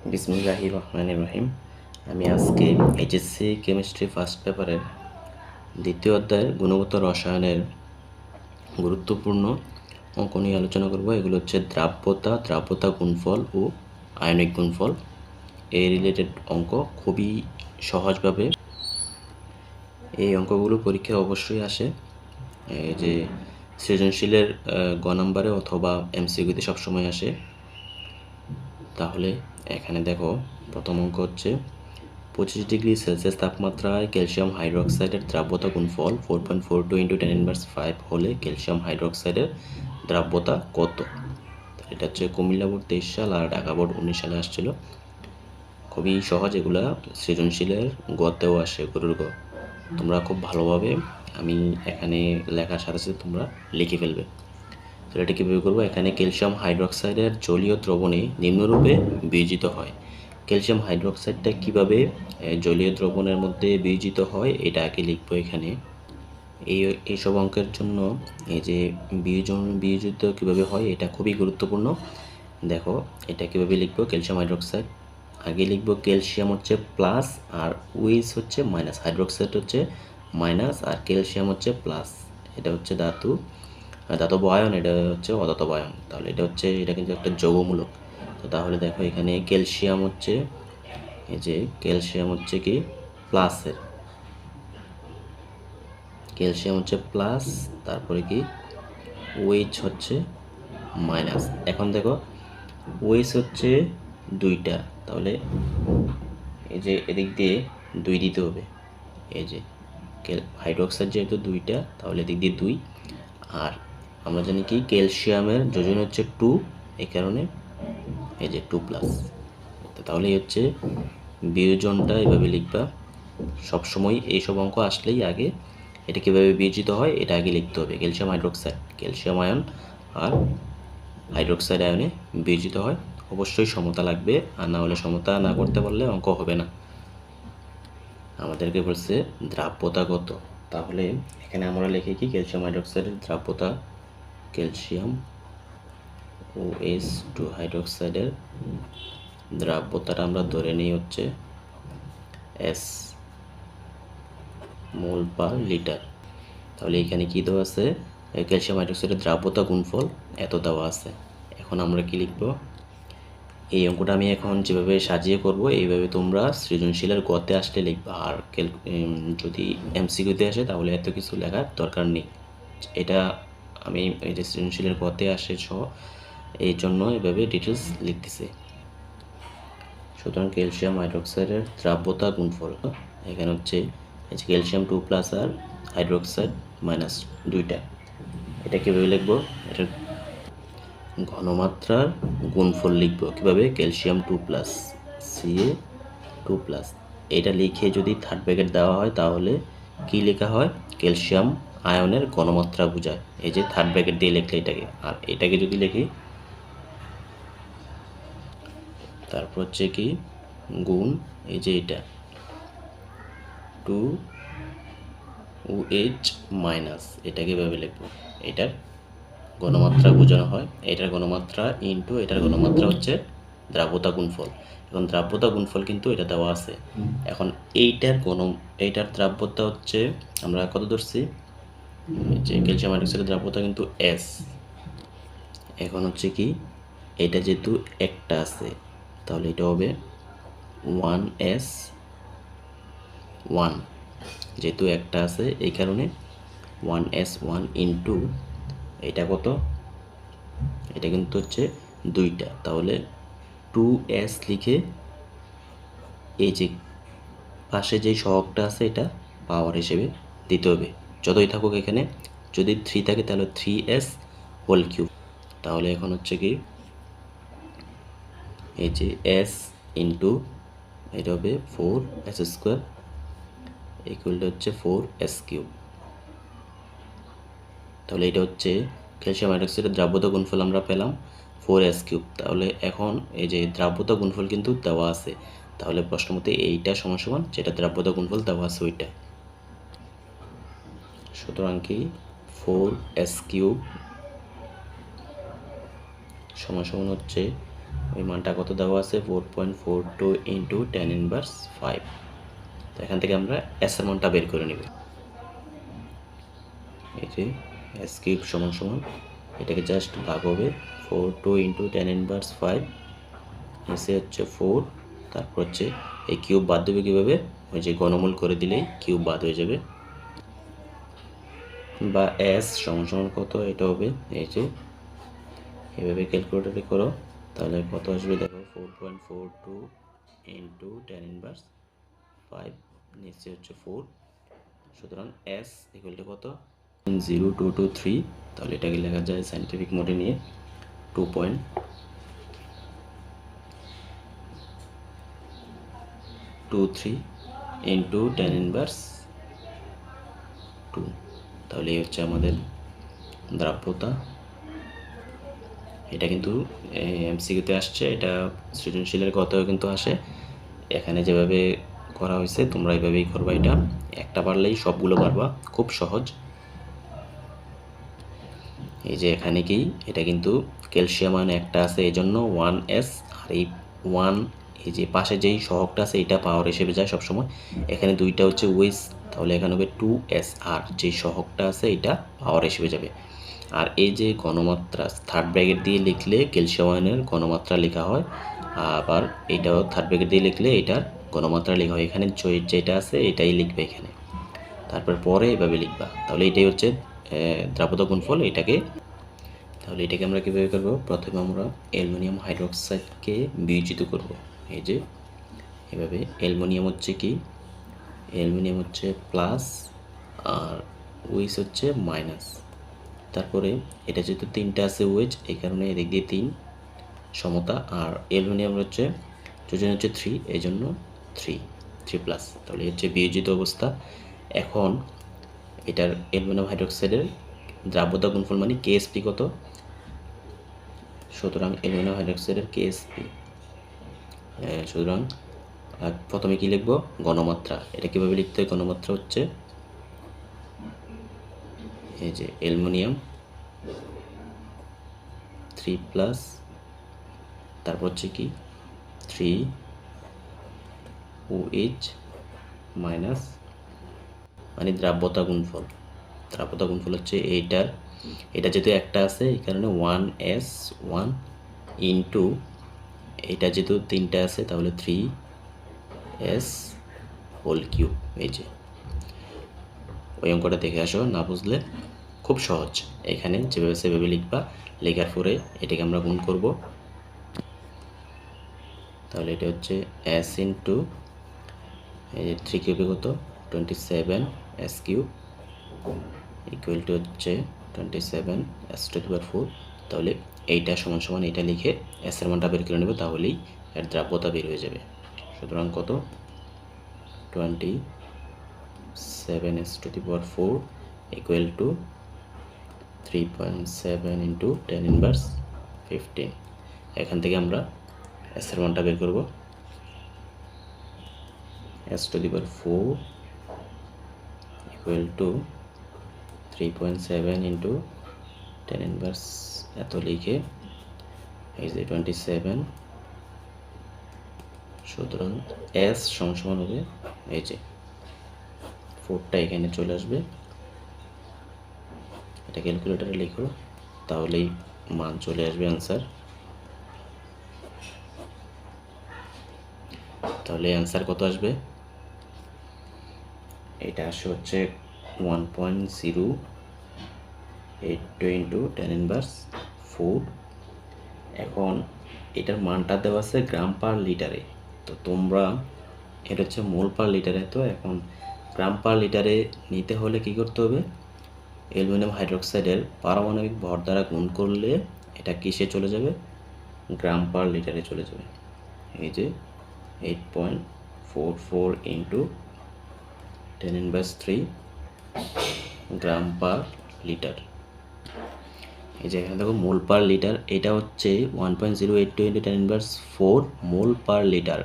বিসমুল্লাহি রহমান রহিম আমি আজকে HSC chemistry first পেপারের দ্বিতীয় অধ্যায়ের গুণগত রসায়নের গুরুত্বপূর্ণ অঙ্ক নিয়ে আলোচনা করব। এগুলো হচ্ছে দ্রাব্যতা দ্রাব্যতা গুণফল ও আয়নিক গুণফল। এই রিলেটেড অঙ্ক। খুবই সহজভাবে এই অঙ্কগুলো পরীক্ষায় অবশ্যই আসে। এই যে সৃজনশীলের গ নাম্বারে অথবা এমসিকিউতে সবসময় আসে। তাহলে এখানে দেখো, প্রথম অঙ্ক হচ্ছে পঁচিশ ডিগ্রি সেলসিয়াস তাপমাত্রায় ক্যালসিয়াম হাইড্রোক্সাইডের দ্রাব্যতা গুণফল four point four two into ten inverse five হলে ক্যালসিয়াম হাইড্রোক্সাইডের দ্রাব্যতা কত? এটা হচ্ছে কুমিল্লা বোর্ড তেইশ সাল আর ঢাকা বোর্ড উনিশ সালে আসছিল। খুবই সহজ, এগুলা সৃজনশীলের গতেও আসে গরুর গ তোমরা খুব ভালোভাবে, আমি এখানে লেখার সাথে সাথে তোমরা লিখে ফেলবে। তো এটা কীভাবে করব। এখানে ক্যালসিয়াম হাইড্রোক্সাইডের জলীয় দ্রবণে নিম্নরূপে বিয়োজিত হয়। ক্যালসিয়াম হাইড্রোক্সাইডটা কীভাবে জলীয় দ্রবণের মধ্যে বিয়োজিত হয়, এটা আগে লিখব এখানে। এই এইসব অঙ্কের জন্য এই যে বিয়োজন, বিয়োজিত কীভাবে হয়, এটা খুবই গুরুত্বপূর্ণ। দেখো, এটা কীভাবে লিখব? Calcium hydroxide. আগে লিখব ক্যালসিয়াম হচ্ছে প্লাস, আর উইস হচ্ছে মাইনাস, হাইড্রোক্সাইড হচ্ছে মাইনাস, আর ক্যালসিয়াম হচ্ছে প্লাস। এটা হচ্ছে ধাতু। আর ধাতব আয়ন এটা হচ্ছে অধাতব আয়ন তাহলে এটা হচ্ছে, এটা কিন্তু একটা যৌগমূলক। তো তাহলে দেখো এখানে ক্যালসিয়াম হচ্ছে, এই যে ক্যালসিয়াম হচ্ছে কি? প্লাসের ক্যালসিয়াম হচ্ছে প্লাস, তারপরে কি? ওয়েচ হচ্ছে মাইনাস। এখন দেখো ওয়েচ হচ্ছে দুইটা। তাহলে এই যে এদিক দিয়ে দুই দিতে হবে। এই যে হাইড্রোক্সাইড যেহেতু দুইটা, তাহলে এদিক দিয়ে দুই। আর আমরা জানি কি? ক্যালসিয়ামের যোজন হচ্ছে টু, এই কারণে এই যে টু প্লাস। তাহলে হচ্ছে বিয়োজনটা এভাবে লিখবা। সবসময় এইসব অঙ্ক আসলেই আগে এটা কীভাবে বিয়োজিত হয়, এটা আগে লিখতে হবে। ক্যালসিয়াম হাইড্রোক্সাইড, ক্যালসিয়াম আয়ন আর হাইড্রোক্সাইড আয়নে বিয়োজিত হয়। অবশ্যই সমতা লাগবে, আর না হলে সমতা না করতে পারলে অঙ্ক হবে না। আমাদেরকে বলছে দ্রাব্যতা কত? তাহলে এখানে আমরা লিখি কি? ক্যালসিয়াম হাইড্রোক্সাইডের দ্রাব্যতা ক্যালসিয়াম ও এস টু হাইড্রোক্সাইডের দ্রাব্যতাটা আমরা ধরে নিই হচ্ছে এস মোল পার লিটার তাহলে এখানে কি দেওয়া আছে? ক্যালসিয়াম হাইড্রোক্সাইডের দ্রাব্যতা গুণফল এত দেওয়া আছে। এখন আমরা কি লিখব? এই অঙ্কটা আমি এখন যেভাবে সাজিয়ে করব, এইভাবে তোমরা সৃজনশীলের গতে আসলে লিখবা। আর যদি এমসিকিউতে আসে তাহলে এত কিছু লেখার দরকার নেই। এটা আমি সৃজনশীলের গতে আসে সহ এই জন্য এভাবে ডিটেলস লিখতেছি। সুতরাং ক্যালসিয়াম হাইড্রোক্সাইডের দ্রাব্যতা গুণফল। এখানে হচ্ছে ক্যালসিয়াম টু প্লাস আর হাইড্রোক্সাইড মাইনাস দুইটা। এটা কীভাবে লিখব? এটা ঘনমাত্রার গুণফল লিখব। কীভাবে? Calcium two plus C A two plus এটা লিখে যদি থার্ড ব্র্যাকেট দেওয়া হয়, তাহলে কি লেখা হয়? ক্যালসিয়াম আয়নের গণমাত্রা বোঝায়। এই যে থার্ড ব্র্যাকেট দিয়ে লিখলে এটাকে। আর এটাকে যদি লিখি তারপর হচ্ছে কি গুণ এই যে এটা। টু ও এইচ মাইনাস এটাকে ভেবে লিখব? এটার গণমাত্রা বোঝানো হয়। এটার ঘনমাত্রা ইনটু এটার ঘনমাত্রা হচ্ছে দ্রাব্যতা গুণফল। এখন দ্রাব্যতা গুণফল কিন্তু এটা দেওয়া আছে। এখন এইটার ঘন এইটার দ্রাব্যতা হচ্ছে আমরা কত ধরছি? যে ক্যালসিয়াম হাইড্রোক্সাইডের দ্রাব্যতা কিন্তু এস এখন হচ্ছে কি, এটা যেহেতু একটা আছে, তাহলে এটা হবে ওয়ান এস ওয়ান যেহেতু একটা আছে, এই কারণে ওয়ান এস ওয়ান ইন্টু এটা কত? এটা কিন্তু হচ্ছে দুইটা। তাহলে টু এস লিখে এই যে পাশে যেই সহগটা আছে, এটা পাওয়ার হিসেবে দিতে হবে। যতই থাকুক এখানে, যদি থ্রি থাকে তাহলে থ্রি এস হোল কিউব তাহলে এখন হচ্ছে কি, এই যে এস ইন্টু এটা হবে ফোর এস স্কোয়ার ইকুয়ালটা হচ্ছে ফোর এস কিউব তাহলে এটা হচ্ছে ক্যালসিয়াম হাইড্রোক্সাইডের দ্রাব্যতা গুণফল আমরা পেলাম ফোর এস কিউব তাহলে এখন এই যে দ্রাব্যতা গুণফল কিন্তু দেওয়া আছে। তাহলে প্রশ্ন মতে এইটা সমান সমান, যেটা দ্রাব্যতা গুণফল দেওয়া আছে ওইটা সুতরাং কি? ফোর এস কিউব সমান সমান হচ্ছে, ওই মানটা কত দেওয়া আছে? Four point four two into ten inverse five. তো এখান থেকে আমরা এস এর মানটা বের করে নেব। এই যে এস কিউব সমান সমান, এটাকে জাস্ট ভাগ হবে four two into ten inverse five. নিচে হচ্ছে ফোর, তারপর হচ্ছে এই কিউব বাদ দেবে কীভাবে? ওই যে গণমূল করে দিলেই কিউব বাদ হয়ে যাবে। বা এস সমান সমান কত, এটা হবে এই যে। এভাবে ক্যালকুলেটারে করো, তাহলে কত আসবে দেখো four point four two into ten inverse five নিচে হচ্ছে ফোর সুতরাং এস ইকুয়াল টু কত? জিরো টু টু থ্রি তাহলে এটাকে লেখা যায় সাইন্টিফিক মোডে নিয়ে two point two three into ten inverse two তাহলে এই হচ্ছে আমাদের দ্রাব্যতা। এটা কিন্তু এমসিকিউতে আসছে, এটা সৃজনশীলের কথাও কিন্তু আসে। এখানে যেভাবে করা হয়েছে, তোমরা এইভাবেই করবা এটা। একটা পারলেই সবগুলো পারবা খুব সহজ। এই যে এখানে কি, এটা কিন্তু ক্যালসিয়াম আয়ন একটা আছে এই জন্য ওয়ান এস, আর এই ওয়ান, এই যে পাশে যেই সহগটা আছে, এটা পাওয়ার হিসেবে যায় সবসময়। এখানে দুইটা হচ্ছে ওয়েস তাহলে এখানে হবে টু এস আর যে সহগটা আছে এটা পাওয়ার হিসেবে যাবে। আর এই যে গণমাত্রা থার্ড ব্র্যাকেট দিয়ে লিখলে ক্যালসিয়াম আয়নের গণমাত্রা লেখা হয়, আবার এটাও থার্ড ব্র্যাকেট দিয়ে লিখলে এটার গণমাত্রা লেখা হয়। এখানে যে- যেটা আছে এটাই লিখবে এখানে। তারপর পরে এভাবে লিখবা। তাহলে এটাই হচ্ছে দ্রাবতা গুণফল, এটাকে, তাহলে এটাকে আমরা কীভাবে করব? প্রথমে আমরা অ্যালুমিনিয়াম হাইড্রোক্সাইডকে বিয়োজিত করব। এই যে, এভাবে অ্যালুমিনিয়াম হচ্ছে কি? অ্যালুমিনিয়াম হচ্ছে প্লাস আর উইস হচ্ছে মাইনাস। তারপরে এটা যেহেতু তিনটা আছে ওয়েজ, এই কারণে এদিক দিয়ে তিন সমতা আর অ্যালুমিনিয়াম হচ্ছে যোজন হচ্ছে থ্রি এই জন্য থ্রি থ্রি প্লাস। তাহলে হচ্ছে বিয়োজিত অবস্থা। এখন এটার অ্যালুমিনিয়াম হাইড্রোক্সাইডের দ্রাব্যতা গুণফল মানে কেএসপি কত? সুতরাং অ্যালুমিনিয়াম হাইড্রোক্সাইডের কেএসপি। সুতরাং আহ, প্রথমে কি লিখব? গণমাত্রা। এটা কীভাবে লিখতে হয়? গণমাত্রা হচ্ছে এই যে অ্যালুমিনিয়াম থ্রি প্লাস তারপর হচ্ছে কি? থ্রি ও এইচ মাইনাস মানে দ্রাব্যতা গুণফল। দ্রাব্যতা গুণফল হচ্ছে এইটার এটা যেহেতু একটা আছে এই কারণে ওয়ান এস ওয়ান ইন্টু এটা যেহেতু তিনটা আছে তাহলে থ্রি এস হোল কিউব, এই যে। ওই অঙ্কটা দেখে আসো, না বুঝলে খুব সহজ। এখানে যেভাবে সেভাবে লিখবা, লেখার পরে এটাকে আমরা গুণ করব। তাহলে এটা হচ্ছে এস ইন্টু, এই যে থ্রি কিউবে কত? Twenty seven S cube equal to হচ্ছে twenty seven S to power four. তাহলে এইটা সমান সমান এইটা লিখে এস এর মানটা বের করে নেবে, তাহলেই এর দ্রাব্যতা বের হয়ে যাবে। সুতরাং কত? Twenty seven S to the power four equal to three point seven into ten inverse fifteen এখান থেকে আমরা এস এর মানটা বের করব। S to the power four equal to three point seven into ten inverse এত লিখে এই যে টোয়েন্টি সেভেন সুতরাং এস সমান সমান হবে এই যে ফোরটা এখানে চলে আসবে। এটা ক্যালকুলেটারে লিখো, তাহলেই মান চলে আসবে অ্যান্সার তাহলে অ্যান্সার কত আসবে? এটা আসে হচ্ছে one point zero eight two into ten inverse four এখন এটার মানটা দেওয়া আছে গ্রাম পার লিটারে তো তোমরা, এটা হচ্ছে মোল পার লিটারে, তো এখন গ্রাম পার লিটারে নিতে হলে কি করতে হবে? অ্যালুমিনিয়াম হাইড্রোক্সাইডের পারমাণবিক ভর দ্বারা গুণ করলে এটা কিসে চলে যাবে? গ্রাম পার লিটারে চলে যাবে। এই যে eight point four four into ten inverse three gram per litre. এই যে এখানে দেখো মোল পার লিটার, এটা হচ্ছে one point zero eight two into ten inverse four mole per litre.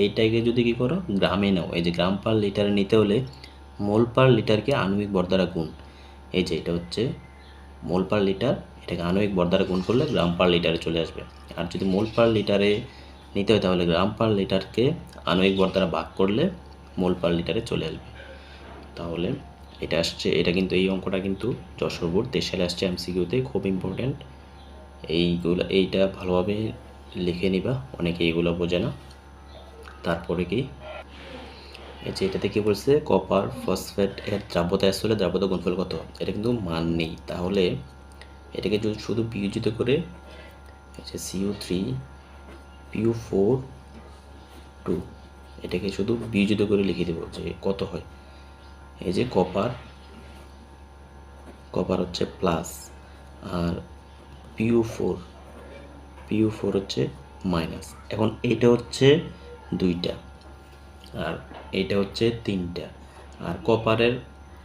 এইটাকে যদি কি করো, গ্রামে নাও। এই যে গ্রাম পার লিটারে নিতে হলে মোল পার লিটারকে আণবিক ভর দ্বারা গুণ। এই যে এটা হচ্ছে মোল পার লিটার, এটাকে আণবিক ভর দ্বারা গুণ করলে গ্রাম পার লিটারে চলে আসবে। আর যদি মোল পার লিটারে নিতে হয়, তাহলে গ্রাম পার লিটারকে আণবিক ভর দ্বারা ভাগ করলে মোল পার লিটারে চলে আসবে। তাহলে এটা আসছে, এটা কিন্তু এই অঙ্কটা কিন্তু যশোর বোর্ড সালে আসছে এমসিকিউতে খুব ইম্পর্ট্যান্ট এইগুলো, এইটা ভালোভাবে লিখে নিবা, অনেকে এইগুলো বোঝে না। তারপরে কি? যে এটাতে কী বলছে কপার ফসফেট এর দ্রাব্যতা এস হলে দ্রাব্যতা গুণফল কত? এটা কিন্তু মান নেই। তাহলে এটাকে যদি শুধু বিয়োজিত করে যে CO three Piu four two এটাকে শুধু বিয়োজিত করে লিখে দেবো যে কত হয়? এই যে কপার কপার হচ্ছে প্লাস আর পিউ ফোর পিউ ফোর হচ্ছে মাইনাস এখন এইটা হচ্ছে দুইটা আর এইটা হচ্ছে তিনটা। আর কপারের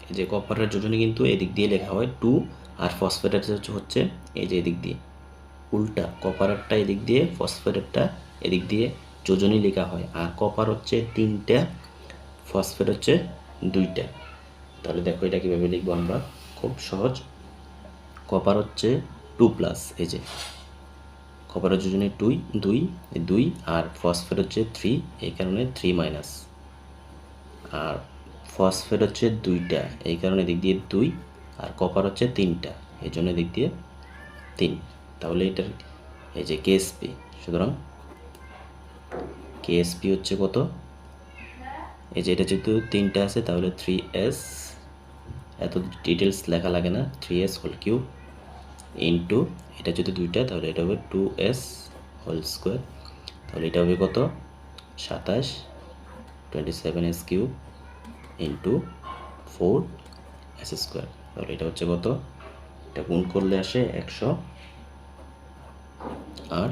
এই যে কপারের যোজনী কিন্তু এদিক দিয়ে লেখা হয় টু আর ফসফেটের হচ্ছে এই যে এদিক দিয়ে। উল্টা কপারেরটা এদিক দিয়ে ফসফেটেরটা এদিক দিয়ে যোজনী লেখা হয়। আর কপার হচ্ছে তিনটা ফসফেট হচ্ছে দুইটা। তাহলে দেখো এটা কীভাবে লিখব আমরা? খুব সহজ। কপার হচ্ছে টু প্লাস এই যে। কপার হচ্ছে যোজনে দুই দুই দুই, আর ফসফেট হচ্ছে থ্রি এই কারণে থ্রি মাইনাস আর ফসফেট হচ্ছে দুইটা, এই কারণে দিক দিয়ে দুই, আর কপার হচ্ছে তিনটা, এই জন্য দিক দিয়ে তিন। তাহলে এটার, এই যে কেএসপি সুতরাং কেএসপি হচ্ছে কত? এই যে এটা যেহেতু তিনটা আছে, তাহলে থ্রি এস এত ডিটেলস লেখা লাগে না three S whole cube into এটা যদি দুইটা, তাহলে এটা হবে টু এস হোল স্কোয়ার তাহলে এটা হবে কত? সাতাশ twenty seven S cube into four S square তাহলে এটা হচ্ছে কত? এটা গুণ করলে আসে একশো, আর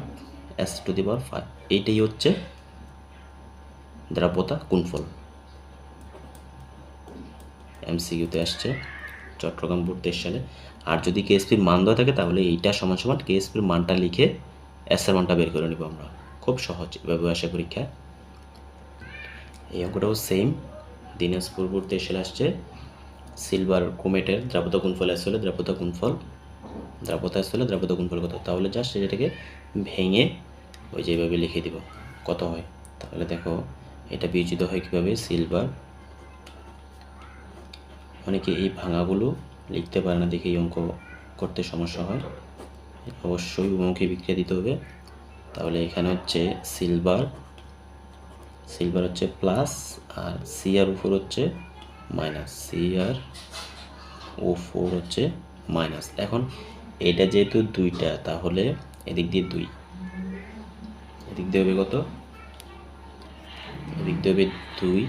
S to the power five এইটাই হচ্ছে দ্রাব্যতা গুণফল। এমসিকিউতে আসছে, চট্টগ্রাম বোর্ড তেইশ সালে। আর যদি কেএসপির মান দেওয়া থাকে, তাহলে এইটা সমান সমান কেএসপির মানটা লিখে এস এর মানটা বের করে নিব আমরা। খুব সহজ এভাবে আসে পরীক্ষায় এই অঙ্কটাও সেম দিনাজপুর বোর্ড তেইশ সালে আসছে। সিলভার কোমেটের দ্রাব্যতা গুণফল এস হলে দ্রাব্যতা গুণফল দ্রাব্যতা এস হলে দ্রাব্যতা গুণফল কত? তাহলে জাস্ট সেটাকে ভেঙে ওই যে এইভাবে লিখে দিব। কত হয়? তাহলে দেখো, এটা বিয়োজিত হয় কীভাবে? সিলভার অনেকে এই ভাঙাগুলো লিখতে পারে না দেখে এই অঙ্ক করতে সমস্যা হয়। অবশ্যই উমুখী বিক্রিয়া দিতে হবে। তাহলে এখানে হচ্ছে সিলভার সিলভার হচ্ছে প্লাস আর সি আর উপর হচ্ছে minus C R O four হচ্ছে মাইনাস এখন এটা যেহেতু দুইটা, তাহলে এদিক দিয়ে দুই। এদিক দিয়ে হবে কত? এদিক দিয়ে হবে দুই।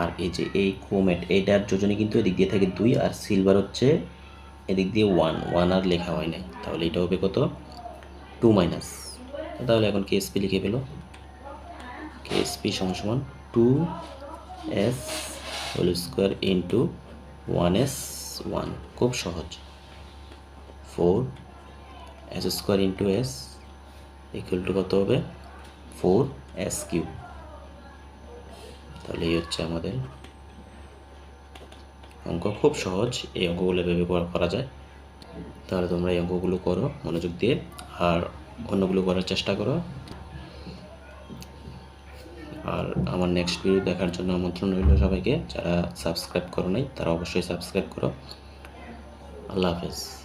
আর এই যে এই ক্রোমেট, এইটার যোজনে কিন্তু এদিক দিয়ে থাকে দুই আর সিলভার হচ্ছে এদিক দিয়ে ওয়ান ওয়ান আর লেখা হয় নাই। তাহলে এটা হবে কত? টু মাইনাস তাহলে এখন কেএসপি লিখে পেল কেএসপি সমান two S whole square into one S one খুব সহজ। Four S square into S equal to কত হবে? ফোর এস কিউব তাহলে এই হচ্ছে আমাদের অঙ্ক। খুব সহজ এই অঙ্কগুলো ভেবে করা- করা যায়। তাহলে তোমরা এই অঙ্কগুলো করো মনোযোগ দিয়ে, আর অন্যগুলো করার চেষ্টা করো। আর আমার নেক্সট ভিডিও দেখার জন্য আমন্ত্রণ রইল সবাইকে। যারা সাবস্ক্রাইব করো নাই, তারা অবশ্যই সাবস্ক্রাইব করো। আল্লাহ হাফেজ।